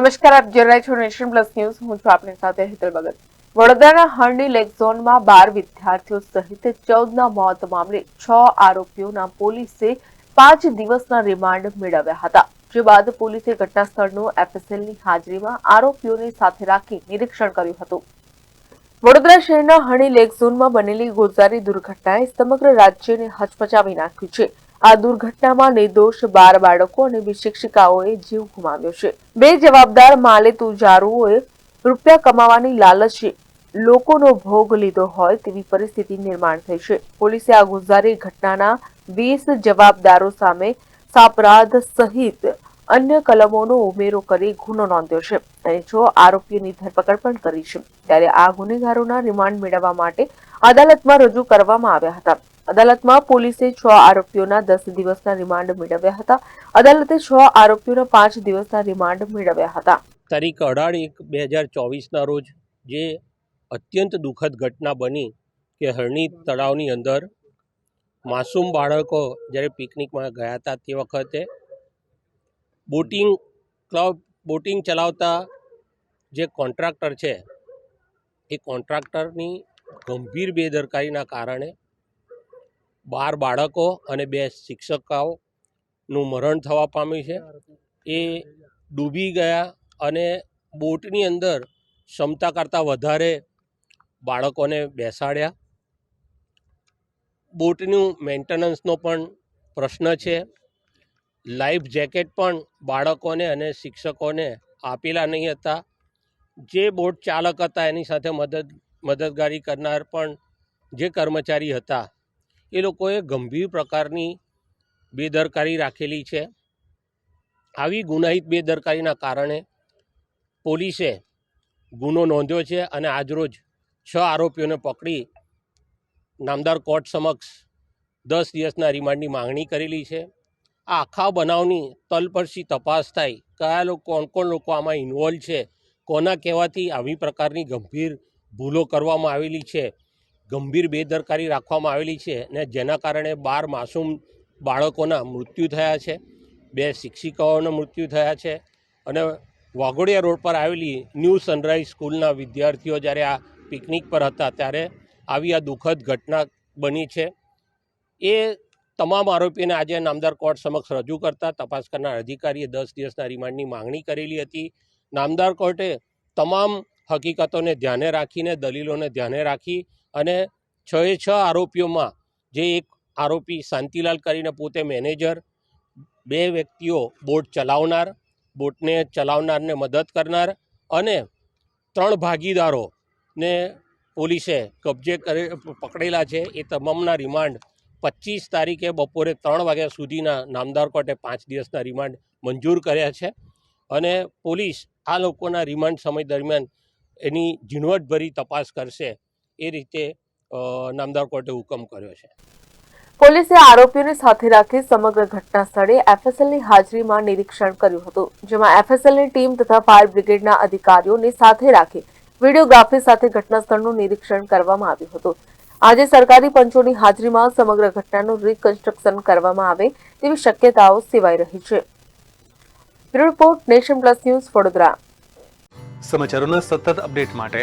નમસ્કાર, આપ જોઈ છો નેશન પ્લસ ન્યૂઝ. હું છું આપની સાથે હેતલ ભગત. વડોદરાના હરણી લેક ઝોનમાં બાર વિદ્યાર્થીઓ સહિત ચૌદના મોત મામલે છ આરોપીઓના પોલીસે પાંચ દિવસના રિમાન્ડ મેળવ્યા હતા. જે બાદ પોલીસે ઘટના સ્થળનું એફએસએલની હાજરીમાં આરોપીઓને સાથે રાખી નિરીક્ષણ કર્યું હતું. વડોદરા શહેરના હણી લેક ઝોનમાં બનેલી ગોઝારી દુર્ઘટનાએ સમગ્ર રાજ્યને હચમચાવી નાખ્યું છે. આ દુર્ઘટનામાં નિર્દોષ બાર બાળકો અને શિક્ષિકાઓએ જીવ ગુમાવ્યો છે. બે જવાબદાર માલે તુજારુઓએ રૂપિયા કમાવાની લાલચે લોકોનો ભોગ લીધો હોય તેવી પરિસ્થિતિ નિર્માણ થઈ છે. પોલીસે આ ગુજારી ઘટનાના વીસ જવાબદારો સામે સાપરાધ સહિત અન્ય કલમોનો ઉમેરો કરી ગુનો નોંધ્યો છે. અને છ આરોપીઓની ધરપકડ પણ કરી છે, ત્યારે આ ગુનેગારોના રિમાન્ડ મેળવવા માટે અદાલતમાં રજૂ કરવામાં આવ્યા હતા. અદાલતમાં પોલીસે છ આરોપીઓના દસ દિવસના રિમાન્ડ મેળવ્યા હતા. અદાલતે છ આરોપીઓના પાંચ દિવસના રિમાન્ડ મેળવ્યા હતા. તારીખ અઢાર એક બે હજાર ચોવીસના રોજ જે અત્યંત દુઃખદ ઘટના બની કે હરણી તળાવની અંદર માસૂમ બાળકો જ્યારે પિકનિકમાં ગયા હતા તે વખતે બોટિંગ ક્લબ બોટિંગ ચલાવતા જે કોન્ટ્રાક્ટર છે, એ કોન્ટ્રાક્ટરની ગંભીર બેદરકારીના કારણે બાર બાળકો અને બે શિક્ષકાઓનું મરણ થવા પામ્યું છે. એ ડૂબી ગયા અને બોટની અંદર ક્ષમતા કરતાં વધારે બાળકોને બેસાડ્યા. બોટનું મેન્ટેનન્સનો પણ પ્રશ્ન છે. લાઈફ જેકેટ પણ બાળકોને અને શિક્ષકોને આપેલા નહીં હતા. જે બોટ ચાલક હતા એની સાથે મદદ, મદદગારી કરનાર પણ જે કર્મચારી હતા એ લોકોએ ગંભીર પ્રકારની બેદરકારી રાખેલી છે. આવી ગુનાહિત બેદરકારીના કારણે પોલીસે ગુનો નોંધ્યો છે અને આજરોજ છ આરોપીઓને પકડી નામદાર કોર્ટ સમક્ષ દસ દિવસના રિમાન્ડની માંગણી કરેલી છે. આ આખા બનાવની તલપરસી તપાસ થાય કયા લોકો, કોણ કોણ લોકો આમાં ઇન્વોલ્વ છે, કોના કહેવાથી આવી પ્રકારની ગંભીર ભૂલો કરવામાં આવેલી છે ગંભીર બેદરકારી રાખવામાં આવેલી છે ને જેના કારણે બાર માસૂમ બાળકોના મૃત્યુ થયા છે, બે શિક્ષિકાઓના મૃત્યુ થયા છે અને વાઘોડિયા રોડ પર આવેલી ન્યૂ સનરાઈઝ સ્કૂલના વિદ્યાર્થીઓ જ્યારે આ પિકનિક પર હતા ત્યારે આવી આ દુઃખદ ઘટના બની છે. એ તમામ આરોપીને આજે નામદાર કોર્ટ સમક્ષ રજૂ કરતા તપાસ કરનાર અધિકારીએ દસ દિવસના રિમાન્ડની માંગણી કરેલી હતી. નામદાર કોર્ટે તમામ હકીકતોને ધ્યાને રાખીને, દલીલોને ધ્યાને રાખી અને છ એ છ આરોપીઓમાં જે એક આરોપી શાંતિલાલ કરીને પોતે મેનેજર, બે વ્યક્તિઓ બોટ ચલાવનાર, બોટને ચલાવનારને મદદ કરનાર અને ત્રણ ભાગીદારોને પોલીસે કબજે કરી, પકડેલા છે. એ તમામના રિમાન્ડ પચીસ તારીખે બપોરે ત્રણ વાગ્યા સુધીના નામદાર કોર્ટે પાંચ દિવસના રિમાન્ડ મંજૂર કર્યા છે. અને પોલીસ આ લોકોના રિમાન્ડ સમય દરમિયાન એની ઝીણવટભરી તપાસ કરશે. એ રીતે નામદાર કોર્ટે હુકમ કર્યો છે. પોલીસે આરોપીઓને સાથે રાખી સમગ્ર ઘટના સ્થળે એફએસએલની હાજરીમાં નિરીક્ષણ કર્યું હતું જેમાં એફએસએલની ટીમ તથા ફાયર બ્રિગેડના અધિકારીઓને સાથે રાખી વિડીયોગ્રાફી સાથે ઘટના સ્થળનું નિરીક્ષણ કરવામાં આવ્યું હતું. આજે સરકારી પંચોની હાજરીમાં સમગ્ર ઘટનાનું રિકન્સ્ટ્રક્શન કરવામાં આવે તેવી શક્યતાઓ સેવાઈ રહી છે. Report Nation plus news Vadodara. સમાચારોના સતત અપડેટ માટે